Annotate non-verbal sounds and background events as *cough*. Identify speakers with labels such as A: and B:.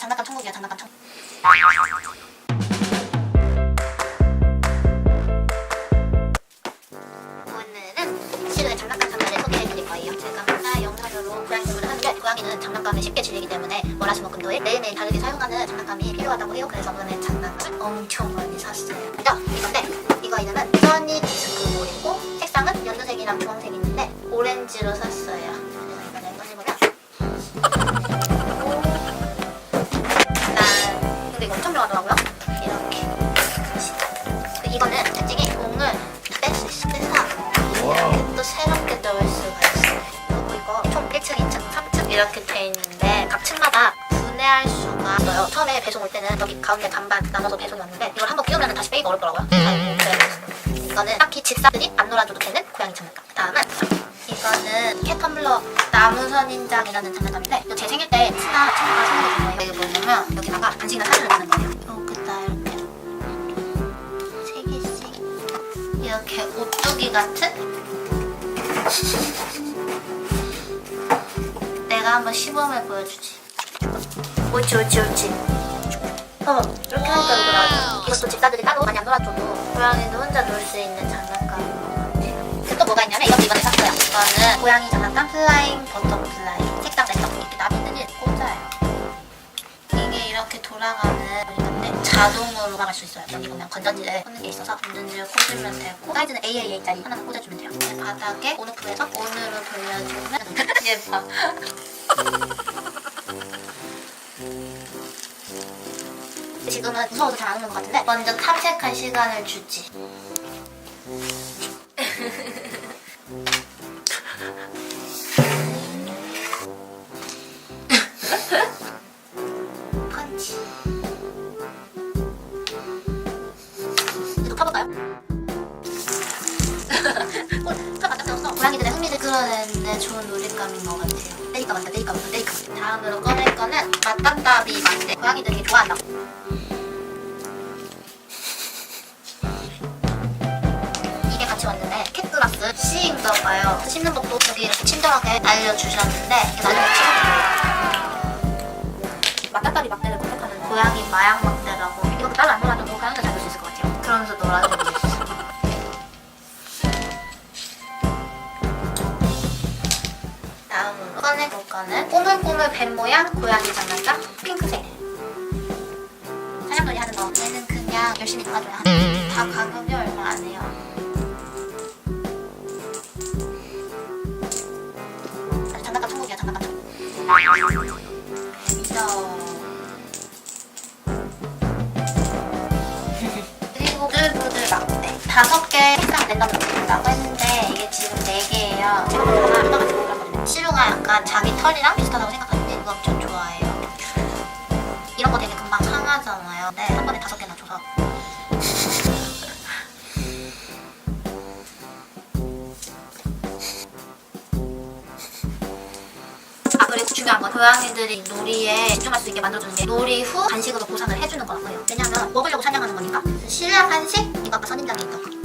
A: 장난감 천국이야 장난감 천국. 오늘은 시루의 장난감 장난을 소개해드릴 거예요. 제가 맨날 영상으로 공부를 하는데 고양이는 장난감을 쉽게 질리기 때문에 월화수목 금토일 매일매일 다르게 사용하는 장난감이 필요하다고 해요. 그래서 오늘 장난감을 엄청 많이 샀어요. 이건데 이거 이름은 이거는 특징이 공을 뺄 수 있어서 이렇게 또 새롭게 넣을 수가 있어요. 그리고 이거 총 1층, 2층, 3층 이렇게 돼 있는데 각 층마다 분해할 수가 있어요. 처음에 배송 올 때는 여기 가운데 반반 나눠서 배송이 왔는데 이걸 한번 끼우면 다시 빼기가 어렵더라고요. 아이고, 그래서 이거는 딱히 집사들이 안 놀아줘도 되는 고양이 장난감. 다음은 이거는 캣텀블러 나무선인장이라는 장난감인데 이거 제 생일 때 친한 친구가 선물해 준 거예요. 이게 뭐냐면 여기다가 간식이나 사진을 넣는 거예요. 이렇게 오뚜기 같은 내가 한번 시범을 보여주지. 옳지 옳지 옳지. 어 이렇게 하니까 이거라. 이것도 집사들이 따로 많이 안 놀아줘도 고양이도 혼자 놀 수 있는 같아요. 그또 뭐가 있냐면 이것도 이번에 샀어요. 이거는 고양이 장난감 플라잉 버터플라이. 돌아가는 자동으로 돌아갈 수 있어요. 여기 보면 건전지를 꽂는 게 있어서 건전지를 꽂으면 되고 사이즈는 AAA짜리 하나만 꽂아주면 돼요. 네, 바닥에 온오프해서 온으로 돌려주면 *laughs* 얘 봐. *laughs* 지금은 무서워서 잘 안 오는 것 같은데 먼저 탐색할 시간을 주지. 세웠어. 고양이들의 흥미를 끌어내는데 좋은 놀잇감인 것 같아요. 때릴까 말까, 때릴까 말까, 때릴까 말까. 다음으로 꺼낼 거는 맛담다비 맛대. 고양이들이 좋아한다고. 이게 같이 왔는데 캣글라스 C인가 봐요. 씹는 법도 여기 이렇게 친절하게 알려주셨는데 이게 나중에 찍어드려요. 맞다다리 막대를 컨택하는 고양이 마약 막대라고 이것도 따로 안 놀아줘도 고양이가 잘놀수 있을 것 같아요. 그러면서 놀아주고 꺼내 볼 거는 꼬물꼬물 뱀 모양 고양이 장난감 핑크색. 사냥놀이 하는 거. 얘는 그냥 열심히 놀아줘야 하는. 다 가격이 얼마 안 해요. 장난감 천국이야 장난감 천국. 저 그리고 부들부들 막대 다섯 개 랜덤으로 준다고 했는데 이게 지금 네 개예요. 제가 먼저 하나 하나가 들고 갔거든요. 시루가 약간 자기 털이랑 비슷하다고 생각하는데 이거 저 좋아해요. 이런 거 되게 금방 상하잖아요. 네, 한 번에 다섯 개나 줘서. *laughs* 아 그리고 중요한 건 고양이들이 놀이에 집중할 수 있게 만들어주는 게 놀이 후 간식으로 보상을 해주는 거라고 해요. 왜냐면 먹으려고 사냥하는 거니까. 실내 간식 이거 아까 선인장에 있던 거.